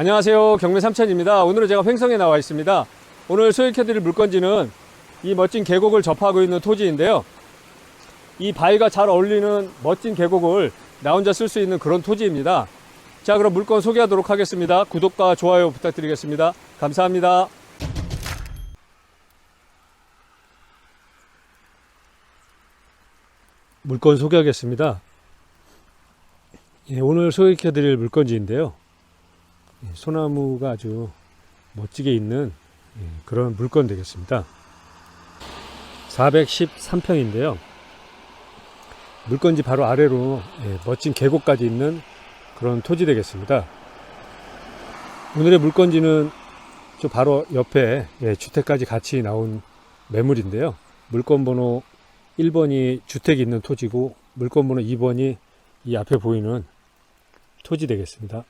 안녕하세요. 경매 삼천입니다. 오늘은 제가 횡성에 나와 있습니다. 오늘 소개해드릴 물건지는 이 멋진 계곡을 접하고 있는 토지인데요. 이 바위가 잘 어울리는 멋진 계곡을 나 혼자 쓸 수 있는 그런 토지입니다. 자, 그럼 물건 소개하도록 하겠습니다. 구독과 좋아요 부탁드리겠습니다. 감사합니다. 물건 소개하겠습니다. 예, 오늘 소개해드릴 물건지인데요. 예, 소나무가 아주 멋지게 있는 예, 그런 물건 되겠습니다. 413평인데요. 물건지 바로 아래로 예, 멋진 계곡까지 있는 그런 토지 되겠습니다. 오늘의 물건지는 저 바로 옆에 예, 주택까지 같이 나온 매물인데요. 물건 번호 1번이 주택이 있는 토지고 물건 번호 2번이 이 앞에 보이는 토지 되겠습니다.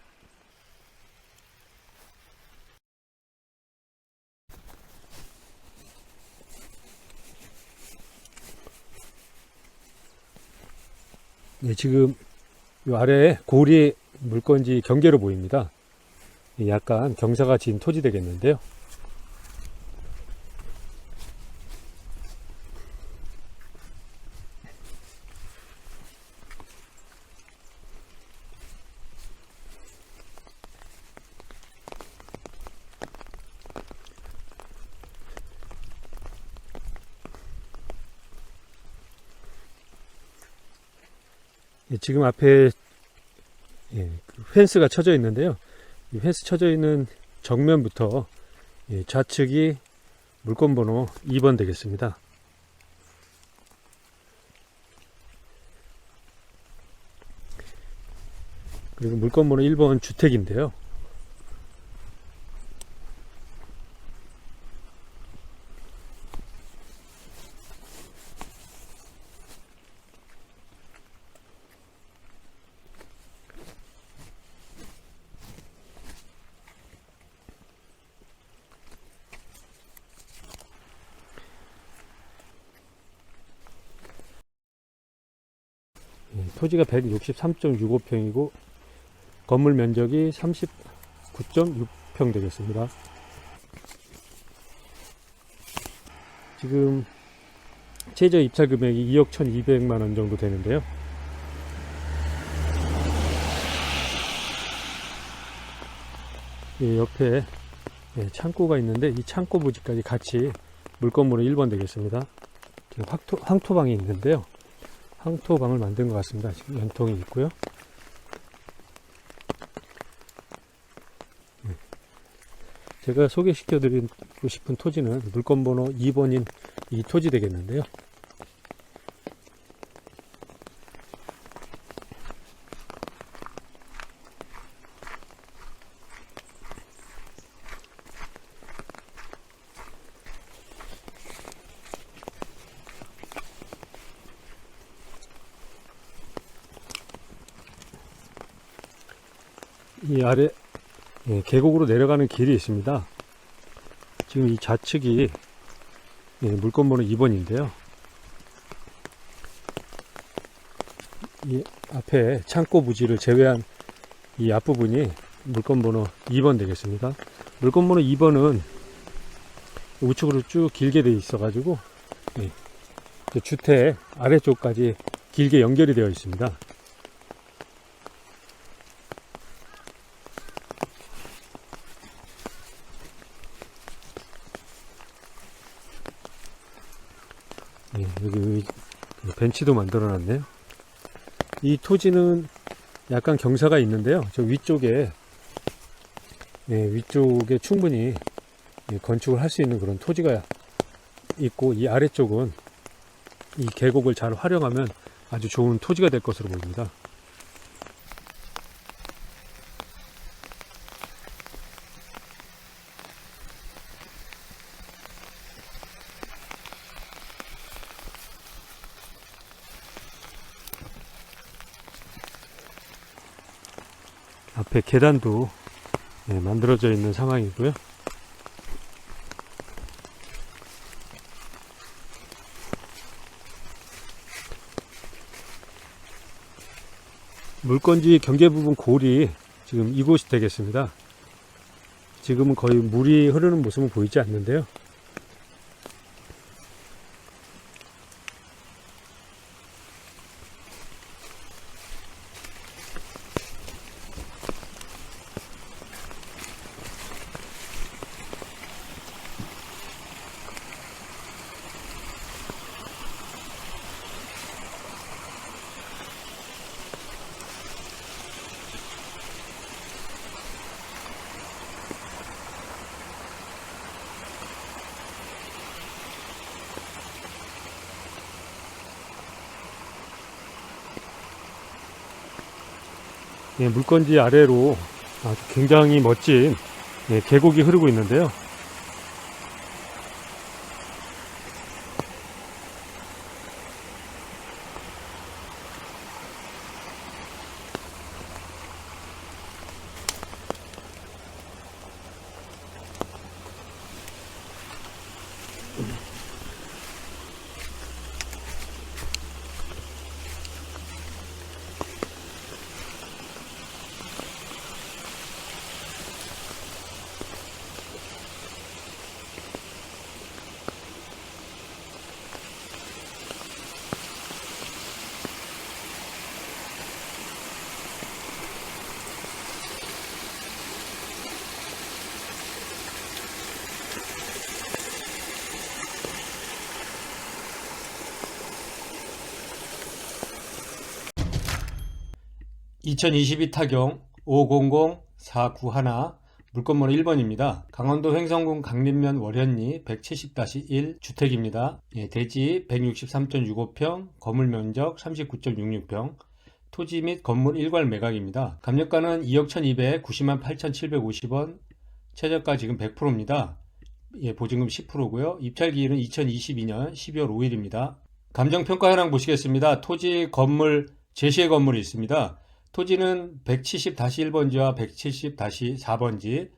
네, 지금 이 아래에 고리 물건지 경계로 보입니다. 약간 경사가 진 토지 되겠는데요. 예, 지금 앞에 예, 그 펜스가 쳐져 있는데요. 이 펜스 쳐져 있는 정면부터 예, 좌측이 물건 번호 2번 되겠습니다. 그리고 물건 번호 1번 주택인데요. 예, 토지가 163.65평이고 건물 면적이 39.6평 되겠습니다. 지금 최저 입찰 금액이 2억 1,200만 원 정도 되는데요. 예, 옆에 예, 창고가 있는데 이 창고 부지까지 같이 물건번호 1번 되겠습니다. 지금 황토, 황토방이 있는데요. 황토방을 만든 것 같습니다. 지금 연통이 있고요. 네. 제가 소개시켜 드리고 싶은 토지는 물건번호 2번인 이 토지 되겠는데요. 이 아래 예, 계곡으로 내려가는 길이 있습니다. 지금 이 좌측이 예, 물건번호 2번인데요. 이 앞에 창고 부지를 제외한 이 앞부분이 물건번호 2번 되겠습니다. 물건번호 2번은 우측으로 쭉 길게 되어 있어 가지고 예, 그 주택 아래쪽까지 길게 연결이 되어 있습니다. 예, 여기 그 벤치도 만들어 놨네요. 이 토지는 약간 경사가 있는데요. 저 위쪽에, 예, 위쪽에 충분히 예, 건축을 할 수 있는 그런 토지가 있고, 이 아래쪽은 이 계곡을 잘 활용하면 아주 좋은 토지가 될 것으로 보입니다. 앞에 계단도 예, 만들어져 있는 상황이고요. 물건지 경계 부분 골이 지금 이곳이 되겠습니다. 지금은 거의 물이 흐르는 모습은 보이지 않는데요. 예, 물건지 아래로 아주 굉장히 멋진 예, 계곡이 흐르고 있는데요. (2022) 타경 (500-491) 물건번호 1번입니다. 강원도 횡성군 강림면 월현리 170-1 주택입니다. 예, 대지 163.65평, 건물 면적 39.66평, 토지 및 건물 일괄 매각입니다. 감정가는 2억 1290만 8,750원, 최저가 지금 100%입니다. 예, 보증금 10%고요. 입찰 기일은 2022년 12월 5일입니다. 감정평가 현황 보시겠습니다. 토지 건물 제시의 건물이 있습니다. 토지는 170-1번지와 170-4번지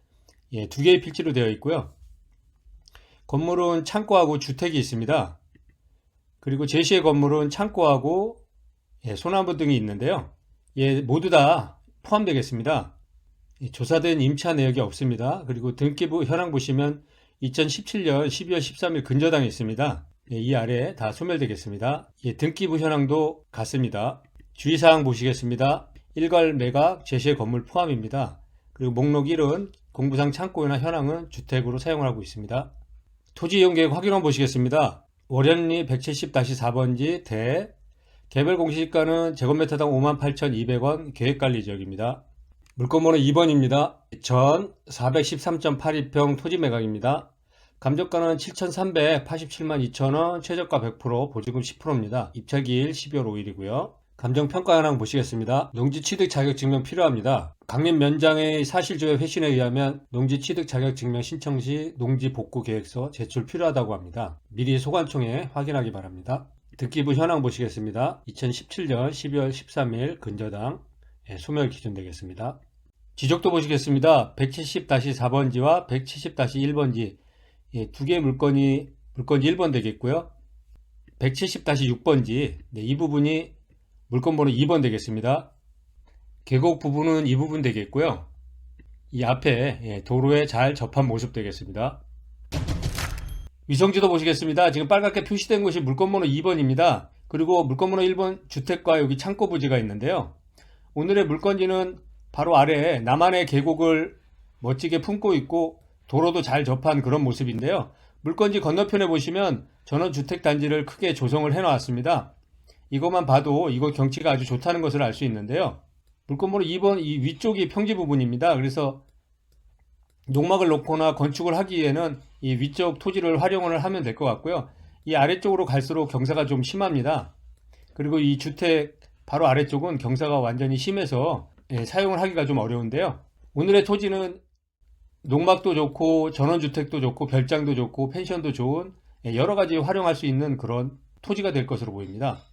예, 두 개의 필지로 되어 있고요. 건물은 창고하고 주택이 있습니다. 그리고 제시의 건물은 창고하고 예, 소나무 등이 있는데요. 예, 모두 다 포함되겠습니다. 예, 조사된 임차 내역이 없습니다. 그리고 등기부 현황 보시면 2017년 12월 13일 근저당이 있습니다. 예, 이 아래 다 소멸되겠습니다. 예, 등기부 현황도 같습니다. 주의사항 보시겠습니다. 일괄 매각 제시의 건물 포함입니다. 그리고 목록 1은 공부상 창고나 현황은 주택으로 사용을 하고 있습니다. 토지 이용 계획 확인원 보시겠습니다. 월현리 170-4번지 대 개별 공시지가는 제곱미터당 58,200원 계획관리 지역입니다. 물건번호 2번입니다. 전 413.82평 토지 매각입니다. 감정가는 7,387만 2천원, 최저가 100%, 보증금 10%입니다. 입찰기일 12월 5일이고요. 감정평가 현황 보시겠습니다. 농지 취득 자격 증명 필요합니다. 강림 면장의 사실조회 회신에 의하면 농지 취득 자격 증명 신청 시 농지 복구 계획서 제출 필요하다고 합니다. 미리 소관청에 확인하기 바랍니다. 등기부 현황 보시겠습니다. 2017년 12월 13일 근저당 예, 소멸 기준 되겠습니다. 지적도 보시겠습니다. 170-4번지와 170-1번지 예, 두 개의 물건이 물건지 1번 되겠고요. 170-6번지 네, 이 부분이 물건 번호 2번 되겠습니다. 계곡 부분은 이 부분 되겠고요. 이 앞에 예, 도로에 잘 접한 모습 되겠습니다. 위성지도 보시겠습니다. 지금 빨갛게 표시된 곳이 물건 번호 2번입니다. 그리고 물건 번호 1번 주택과 여기 창고 부지가 있는데요. 오늘의 물건지는 바로 아래에 남한의 계곡을 멋지게 품고 있고 도로도 잘 접한 그런 모습인데요. 물건지 건너편에 보시면 전원주택단지를 크게 조성을 해 놨습니다. 이것만 봐도 이거 경치가 아주 좋다는 것을 알 수 있는데요. 물건번호 2번 이 위쪽이 평지 부분입니다. 그래서 농막을 놓거나 건축을 하기에는 이 위쪽 토지를 활용을 하면 될 것 같고요. 이 아래쪽으로 갈수록 경사가 좀 심합니다. 그리고 이 주택 바로 아래쪽은 경사가 완전히 심해서 예, 사용을 하기가 좀 어려운데요. 오늘의 토지는 농막도 좋고 전원주택도 좋고 별장도 좋고 펜션도 좋은 예, 여러 가지 활용할 수 있는 그런 토지가 될 것으로 보입니다.